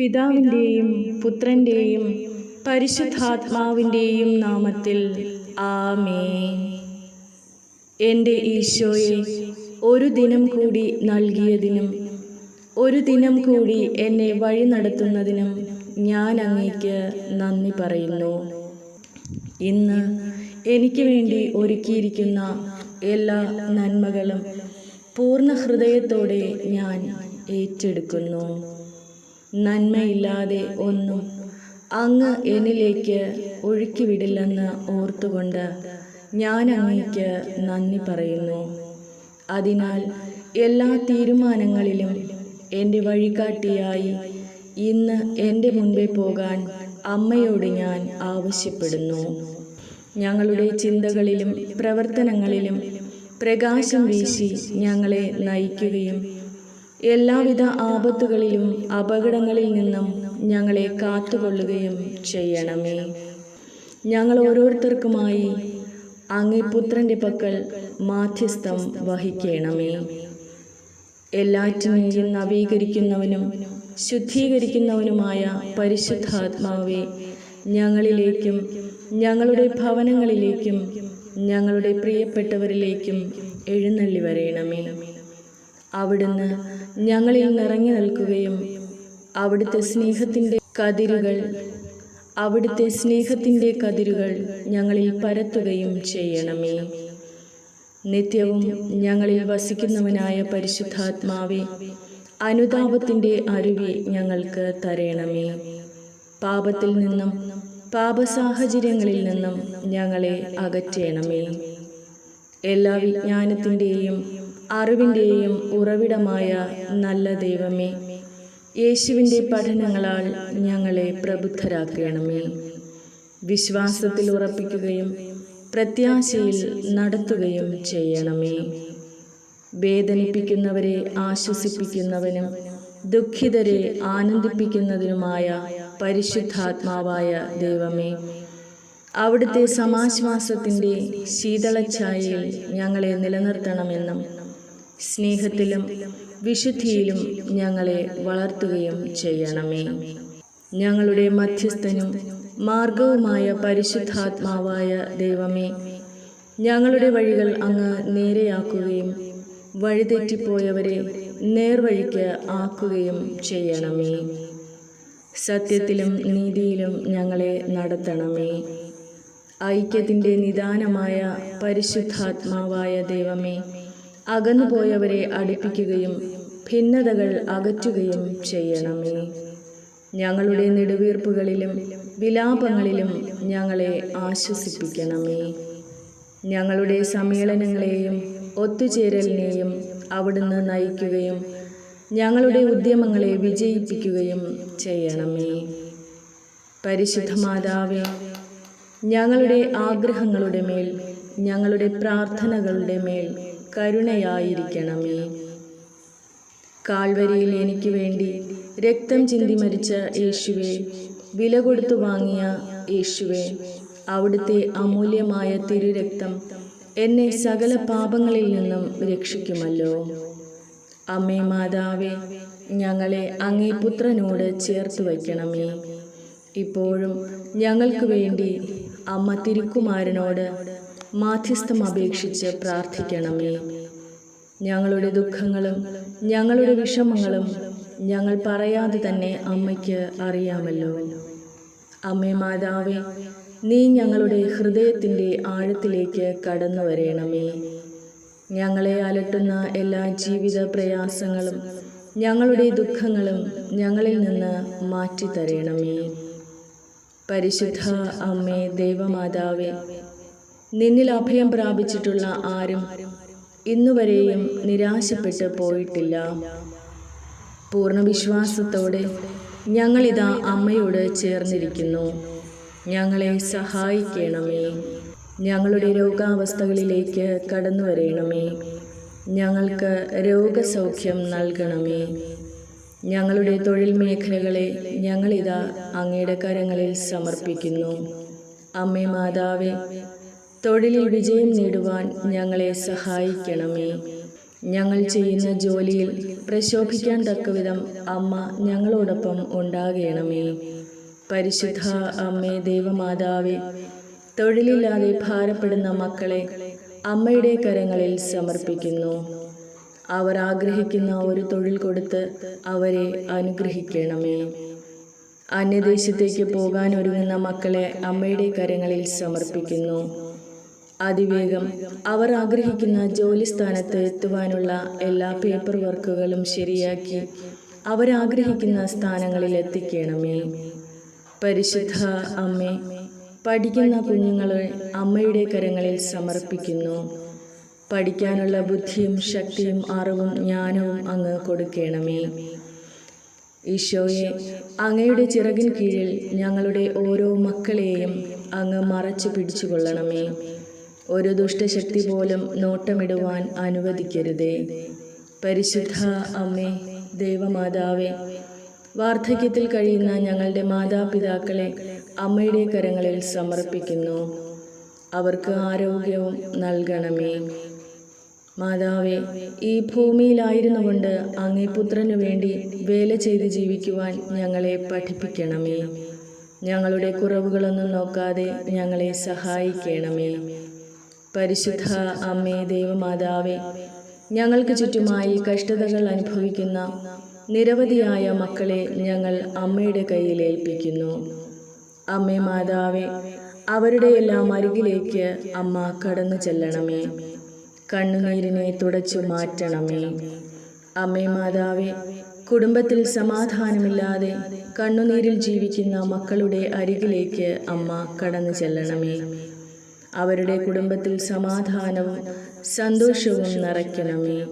പിതാവിന്റെയും പുത്രന്റെയും പരിശുദ്ധാത്മാവിന്റെയും നാമത്തിൽ ആമേ എന്റെ ഈശോയെ ഒരു ദിനം കൂടി നൽകിയതിനും ഒരു ദിനം കൂടി എന്നെ വഴി നടത്തുന്നതിനും ഞാൻ അങ്ങേക്ക് നന്ദി പറയുന്നു. ഇന്ന് എനിക്ക് വേണ്ടി ഒരുക്കിയിരിക്കുന്ന എല്ലാ നന്മകളും പൂർണ ഹൃദയത്തോടെ ഞാൻ ഏറ്റെടുക്കുന്നു. നന്മയില്ലാതെ ഒന്നും അങ്ങ് എന്നിലേക്ക് ഒഴുക്കിവിടില്ലെന്ന് ഓർത്തുകൊണ്ട് ഞാൻ അങ്ങേക്ക് നന്ദി പറയുന്നു. അതിനാൽ എല്ലാ തീരുമാനങ്ങളിലും എന്റെ വഴികാട്ടിയായി ഇന്ന് എന്റെ മുൻപേ പോകാൻ അമ്മയോട് ഞാൻ ആവശ്യപ്പെടുന്നു. ഞങ്ങളുടെ ചിന്തകളിലും പ്രവർത്തനങ്ങളിലും പ്രകാശം വീശി ഞങ്ങളെ നയിക്കുകയും എല്ലാവിധ ആപത്തുകളിലും അപകടങ്ങളിൽ നിന്നും ഞങ്ങളെ കാത്തുകൊള്ളുകയും ചെയ്യണമേ. ഞങ്ങൾ ഓരോരുത്തർക്കുമായി അങ്ങേ പുത്രന്റെ പക്കൽ മാധ്യസ്ഥം വഹിക്കണമേ. എല്ലാറ്റിനെയും നവീകരിക്കുന്നവനും ശുദ്ധീകരിക്കുന്നവനുമായ പരിശുദ്ധാത്മാവെ ഞങ്ങളിലേക്കും ഞങ്ങളുടെ ഭവനങ്ങളിലേക്കും ഞങ്ങളുടെ പ്രിയപ്പെട്ടവരിലേക്കും എഴുന്നള്ളി വരയണമേ അവിടുന്ന് ഞങ്ങളിൽ നിറങ്ങി നിൽക്കുകയും അവിടുത്തെ സ്നേഹത്തിന്റെ കതിരുകൾ അവിടുത്തെ സ്നേഹത്തിന്റെ കതിരുകൾ ഞങ്ങളിൽ പരത്തുകയും ചെയ്യണമേ. നിത്യവും ഞങ്ങളിൽ വസിക്കുന്നവനായ പരിശുദ്ധാത്മാവെ അനുതാപത്തിന്റെ അരുവി ഞങ്ങൾക്ക് തരയണമേ പാപത്തിൽ നിന്നും പാപസാഹചര്യങ്ങളിൽ നിന്നും ഞങ്ങളെ അകറ്റണമേ. എല്ലാ വിജ്ഞാനത്തിന്റെയും അറിവിന്റെയും ഉറവിടമായ നല്ല ദൈവമേ യേശുവിന്റെ പഠനങ്ങളാൽ ഞങ്ങളെ പ്രബുദ്ധരാക്കണമേ. വിശ്വാസത്തിൽ ഉറപ്പിക്കുകയും പ്രത്യാശയിൽ നടത്തുകയും ചെയ്യണമേ. വേദനിപ്പിക്കുന്നവരെ ആശ്വസിപ്പിക്കുന്നവനും ദുഃഖിതരെ ആനന്ദിപ്പിക്കുന്നതിനുമായ പരിശുദ്ധാത്മാവായ ദൈവമേ അവിടുത്തെ സമാശ്വാസത്തിന്റെ ശീതളഛായയിൽ ഞങ്ങളെ നിലനിർത്തണമെന്നും സ്നേഹത്തിലും വിശുദ്ധിയിലും ഞങ്ങളെ വളർത്തുകയും ചെയ്യണമേ. ഞങ്ങളുടെ മധ്യസ്ഥനും മാർഗവുമായ പരിശുദ്ധാത്മാവായ ദൈവമേ ഞങ്ങളുടെ വഴികൾ അങ്ങ് നേരെയാക്കുകയും വഴിതെറ്റിപ്പോയവരെ നേർവഴിക്ക് ആക്കുകയും ചെയ്യണമേ. സത്യത്തിലും നീതിയിലും ഞങ്ങളെ നടത്തണമേ. ഐക്യത്തിന്റെ നിദാനമായ പരിശുദ്ധാത്മാവായ ദൈവമേ അകന്നുപോയവരെ അടുപ്പിക്കുകയും ഭിന്നതകൾ അകറ്റുകയും ചെയ്യണമേ. ഞങ്ങളുടെ നെടുവീർപ്പുകളിലും വിലാപങ്ങളിലും ഞങ്ങളെ ആശ്വസിപ്പിക്കണമേ. ഞങ്ങളുടെ സമ്മേളനങ്ങളെയും ഒത്തുചേരലിനെയും അവിടുന്ന് നയിക്കുകയും ഞങ്ങളുടെ ഉദ്യമങ്ങളെ വിജയിപ്പിക്കുകയും ചെയ്യണമേ. പരിശുദ്ധ മാതാവേ ഞങ്ങളുടെ ആഗ്രഹങ്ങളുടെ മേൽ ഞങ്ങളുടെ പ്രാർത്ഥനകളുടെ മേൽ കരുണയായിരിക്കണമേ. കാൽവരിയിൽ എനിക്ക് വേണ്ടി രക്തം ചിന്തി മരിച്ച യേശുവെ വില കൊടുത്തു വാങ്ങിയ യേശുവെ അവിടുത്തെ അമൂല്യമായ തിരുരക്തം എന്നെ സകല പാപങ്ങളിൽ നിന്നും രക്ഷിക്കുമല്ലോ. അമ്മേ മാതാവേ ഞങ്ങളെ അങ്ങേ പുത്രനോട് ചേർത്ത് വയ്ക്കണമേ. ഇപ്പോഴും ഞങ്ങൾക്ക് വേണ്ടി അമ്മ തിരുക്കുമാരനോട് മാധ്യസ്ഥം അപേക്ഷിച്ച് പ്രാർത്ഥിക്കണമേ. ഞങ്ങളുടെ ദുഃഖങ്ങളും ഞങ്ങളുടെ വിഷമങ്ങളും ഞങ്ങൾ പറയാതെ തന്നെ അമ്മയ്ക്ക് അറിയാമല്ലോ. അമ്മേ മാതാവേ നീ ഞങ്ങളുടെ ഹൃദയത്തിന്റെ ആഴത്തിലേക്ക് കടന്നു വരയണമേ ഞങ്ങളെ അലട്ടുന്ന എല്ലാ ജീവിത പ്രയാസങ്ങളും ഞങ്ങളുടെ ദുഃഖങ്ങളും ഞങ്ങളിൽ നിന്ന് മാറ്റിത്തരയണമേ പരിശുദ്ധ അമ്മേ ദൈവമാതാവേ നിന്നിൽ അഭയം പ്രാപിച്ചിട്ടുള്ള ആരും ഇന്നുവരെയും നിരാശപ്പെട്ട് പോയിട്ടില്ല. പൂർണ വിശ്വാസത്തോടെ ഞങ്ങളിതാ അമ്മയോട് ചേർന്നിരിക്കുന്നു. ഞങ്ങളെ സഹായിക്കണമേ. ഞങ്ങളുടെ രോഗാവസ്ഥകളിലേക്ക് കടന്നു വരയണമേ ഞങ്ങൾക്ക് രോഗസൗഖ്യം നൽകണമേ. ഞങ്ങളുടെ തൊഴിൽ മേഖലകളെ ഞങ്ങളിതാ അങ്ങയുടെ കരങ്ങളിൽ സമർപ്പിക്കുന്നു. അമ്മേ മാതാവേ തൊഴിലിൽ വിജയം നേടുവാൻ ഞങ്ങളെ സഹായിക്കണമേ. ഞങ്ങൾ ചെയ്യുന്ന ജോലിയിൽ പ്രശോഭിക്കാൻ തക്കവിധം അമ്മ ഞങ്ങളോടൊപ്പം ഉണ്ടാകണമേ. പരിശുദ്ധ അമ്മേ ദൈവമാതാവേ തൊഴിലില്ലാതെ ഭാരപ്പെടുന്ന മക്കളെ അമ്മയുടെ കരങ്ങളിൽ സമർപ്പിക്കുന്നു. അവർ ആഗ്രഹിക്കുന്ന ഒരു തൊഴിൽ കൊടുത്ത് അവരെ അനുഗ്രഹിക്കണമേ. അന്യദേശത്തേക്ക് പോകാൻ ഒരുങ്ങുന്ന മക്കളെ അമ്മയുടെ കരങ്ങളിൽ സമർപ്പിക്കുന്നു. അതിവേഗം അവർ ആഗ്രഹിക്കുന്ന ജോലി സ്ഥാനത്ത് എത്തുവാനുള്ള എല്ലാ പേപ്പർ വർക്കുകളും ശരിയാക്കി അവരാഗ്രഹിക്കുന്ന സ്ഥാനങ്ങളിൽ എത്തിക്കണമേ. പരിശുദ്ധ അമ്മേ പഠിക്കുന്ന കുഞ്ഞുങ്ങളെ അമ്മയുടെ കരങ്ങളിൽ സമർപ്പിക്കുന്നു. പഠിക്കാനുള്ള ബുദ്ധിയും ശക്തിയും അറിവും ജ്ഞാനവും അങ്ങ് കൊടുക്കണമേ. ഈശോയെ അങ്ങയുടെ ചിറകിൻ കീഴിൽ ഞങ്ങളുടെ ഓരോ മക്കളെയും അങ്ങ് മറച്ചു പിടിച്ചുകൊള്ളണമേ. ഒരു ദുഷ്ടശക്തി പോലും നോട്ടമിടുവാൻ അനുവദിക്കരുതേ. പരിശുദ്ധ അമ്മേ ദൈവമാതാവേ വാർദ്ധക്യത്തിൽ കഴിയുന്ന ഞങ്ങളുടെ മാതാപിതാക്കളെ അമ്മയുടെ കരങ്ങളിൽ സമർപ്പിക്കുന്നു. അവർക്ക് ആരോഗ്യവും നൽകണമേ. മാതാവേ ഈ ഭൂമിയിലായിരുന്നു കൊണ്ട് അങ്ങേ പുത്രനു വേണ്ടി വേല ചെയ്ത് ജീവിക്കുവാൻ ഞങ്ങളെ പഠിപ്പിക്കണമേ. ഞങ്ങളുടെ കുറവുകളൊന്നും നോക്കാതെ ഞങ്ങളെ സഹായിക്കണമേ. പരിശുദ്ധ അമ്മേ ദൈവമാതാവേ ഞങ്ങൾക്ക് ചുറ്റുമായി കഷ്ടതകൾ അനുഭവിക്കുന്ന നിരവധിയായ മക്കളെ ഞങ്ങൾ അമ്മയുടെ കയ്യിൽ ഏൽപ്പിക്കുന്നു. അമ്മേ മാതാവേ അവരുടെ എല്ലാം അരികിലേക്ക് അമ്മ കടന്നു ചെല്ലണമേ. കണ്ണുനീരിനെ തുടച്ചു മാറ്റണമേ. അമ്മേ മാതാവേ കുടുംബത്തിൽ സമാധാനമില്ലാതെ കണ്ണുനീരിൽ ജീവിക്കുന്ന മക്കളുടെ അരികിലേക്ക് അമ്മ കടന്നു ചെല്ലണമേ. അവരുടെ കുടുംബത്തിൽ സമാധാനവും സന്തോഷവും നിറയ്ക്കണമേ.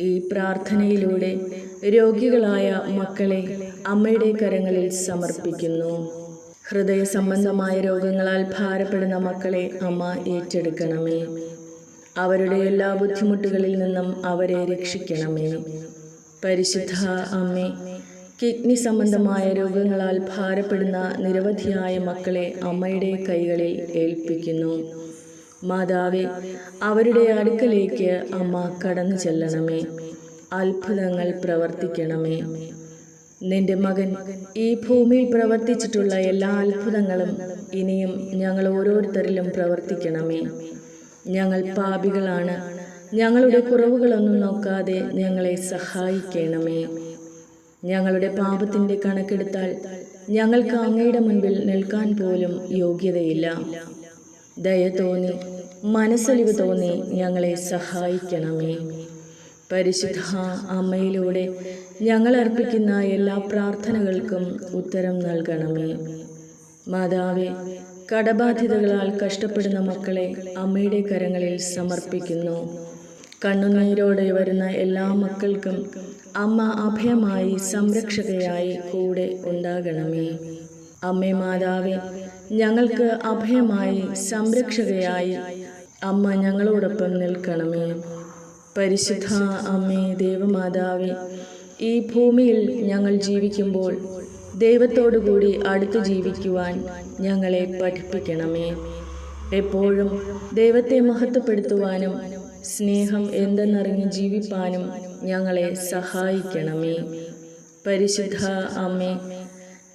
ഈ പ്രാർത്ഥനയിലൂടെ രോഗികളായ മക്കളെ അമ്മയുടെ കരങ്ങളിൽ സമർപ്പിക്കുന്നു. ഹൃദയ സംബന്ധമായ രോഗങ്ങളാൽ ഭാരപ്പെടുന്ന മക്കളെ അമ്മ ഏറ്റെടുക്കണമേ. അവരുടെ എല്ലാ ബുദ്ധിമുട്ടുകളിൽ നിന്നും അവരെ രക്ഷിക്കണമേ. പരിശുദ്ധ അമ്മേ കിഡ്നി സംബന്ധമായ രോഗങ്ങളാൽ ഭാരപ്പെടുന്ന നിരവധിയായ മക്കളെ അമ്മയുടെ കൈകളിൽ ഏൽപ്പിക്കുന്നു. മാതാവെ അവരുടെ അടുക്കലേക്ക് അമ്മ കടന്നു ചെല്ലണമേ. അത്ഭുതങ്ങൾ പ്രവർത്തിക്കണമേ. നിന്റെ മകൻ ഈ ഭൂമിയിൽ പ്രവർത്തിച്ചിട്ടുള്ള എല്ലാ അത്ഭുതങ്ങളും ഇനിയും ഞങ്ങൾ ഓരോരുത്തരിലും പ്രവർത്തിക്കണമേ. ഞങ്ങൾ പാപികളാണ്. ഞങ്ങളുടെ കുറവുകളൊന്നും നോക്കാതെ ഞങ്ങളെ സഹായിക്കണമേ. ഞങ്ങളുടെ പാപത്തിന്റെ കണക്കെടുത്താൽ ഞങ്ങൾക്ക് അങ്ങയുടെ മുൻപിൽ നിൽക്കാൻ പോലും യോഗ്യതയില്ല. ദയ തോന്നി മനസ്സലിവ് തോന്നി ഞങ്ങളെ സഹായിക്കണമേ. പരിശുദ്ധ അമ്മയിലൂടെ ഞങ്ങൾ അർപ്പിക്കുന്ന എല്ലാ പ്രാർത്ഥനകൾക്കും ഉത്തരം നൽകണമേ. മാതാവെ കടബാധ്യതകളാൽ കഷ്ടപ്പെടുന്ന മക്കളെ അമ്മയുടെ കരങ്ങളിൽ സമർപ്പിക്കുന്നു. കണ്ണുനീരോടെ വരുന്ന എല്ലാ മക്കൾക്കും അമ്മ അഭയമായി സംരക്ഷകയായി കൂടെ ഉണ്ടാകണമേ. അമ്മേ മാതാവേ ഞങ്ങൾക്ക് അഭയമായി സംരക്ഷകയായി അമ്മ ഞങ്ങളോടൊപ്പം നിൽക്കണമേ. പരിശുദ്ധ അമ്മേ ദേവമാതാവേ ഈ ഭൂമിയിൽ ഞങ്ങൾ ജീവിക്കുമ്പോൾ ദൈവത്തോടുകൂടി അടുത്തു ജീവിക്കുവാൻ ഞങ്ങളെ പഠിപ്പിക്കണമേ. എപ്പോഴും ദൈവത്തെ മഹത്വപ്പെടുത്തുവാനും സ്നേഹം എന്തെന്നറിഞ്ഞ് ജീവിപ്പാനും ഞങ്ങളെ സഹായിക്കണമേ. പരിശുദ്ധ അമ്മേ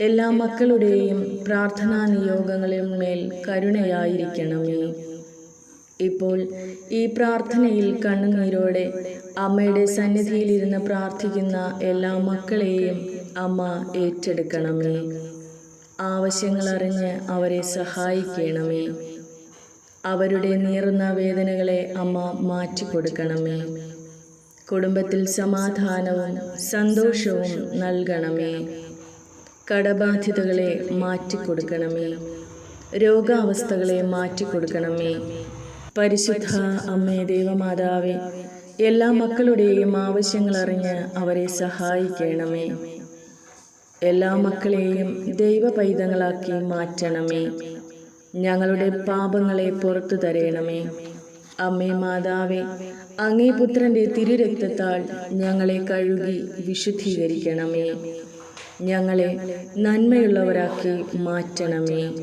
എല്ലാ മക്കളുടെയും പ്രാർത്ഥനാ നിയോഗങ്ങളിന്മേൽ കരുണയായിരിക്കണമേ. ഇപ്പോൾ ഈ പ്രാർത്ഥനയിൽ കണ്ണുനീരോടെ അമ്മയുടെ സന്നിധിയിലിരുന്ന് പ്രാർത്ഥിക്കുന്ന എല്ലാ മക്കളെയും അമ്മ ഏറ്റെടുക്കണമേ. ആവശ്യങ്ങളറിഞ്ഞ് അവരെ സഹായിക്കണമേ. അവരുടെ നീറുന്ന വേദനകളെ അമ്മ മാറ്റിക്കൊടുക്കണമേ. കുടുംബത്തിൽ സമാധാനവും സന്തോഷവും നൽകണമേ. കടബാധ്യതകളെ മാറ്റിക്കൊടുക്കണമേ. രോഗാവസ്ഥകളെ മാറ്റിക്കൊടുക്കണമേ. പരിശുദ്ധ അമ്മേ ദൈവമാതാവേ എല്ലാ മക്കളുടെയും ആവശ്യങ്ങൾ അറിഞ്ഞ് അവരെ സഹായിക്കണമേ. എല്ലാ മക്കളെയും ദൈവപൈതങ്ങളാക്കി മാറ്റണമേ. ഞങ്ങളുടെ പാപങ്ങളെ പുറത്തു തരയണമേ അമ്മേ മാതാവേ അങ്ങേ പുത്രന്റെ തിരുരക്തത്താൽ ഞങ്ങളെ കഴുകി വിശുദ്ധീകരിക്കണമേ. ഞങ്ങളെ നന്മയുള്ളവരാക്കി മാറ്റണമേ.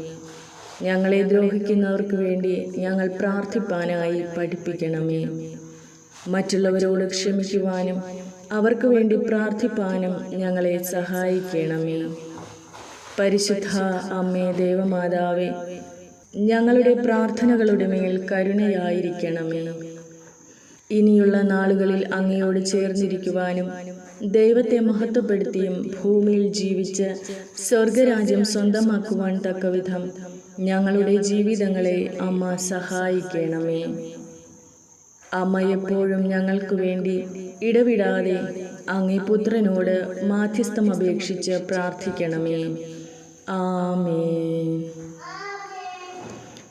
ഞങ്ങളെ ദ്രോഹിക്കുന്നവർക്ക് വേണ്ടി ഞങ്ങൾ പ്രാർത്ഥിപ്പാനായി പഠിപ്പിക്കണമേ. മറ്റുള്ളവരോട് ക്ഷമിക്കുവാനും അവർക്ക് വേണ്ടി പ്രാർത്ഥിപ്പാനും ഞങ്ങളെ സഹായിക്കണമേ. പരിശുദ്ധ അമ്മേ ദേവമാതാവേ ഞങ്ങളുടെ പ്രാർത്ഥനകളുടെ മേൽ കരുണയായിരിക്കണമേ. ഇനിയുള്ള നാളുകളിൽ അങ്ങയോട് ചേർന്നിരിക്കുവാനും ദൈവത്തെ മഹത്വപ്പെടുത്തിയും ഭൂമിയിൽ ജീവിച്ച് സ്വർഗരാജ്യം സ്വന്തമാക്കുവാൻ തക്കവിധം ഞങ്ങളുടെ ജീവിതങ്ങളെ അമ്മ സഹായിക്കണമേ. അമ്മ എപ്പോഴും ഞങ്ങൾക്ക് വേണ്ടി ഇടവിടാതെ അങ്ങേ പുത്രനോട് മാധ്യസ്ഥം അപേക്ഷിച്ച് പ്രാർത്ഥിക്കണമേ. ആമേൻ.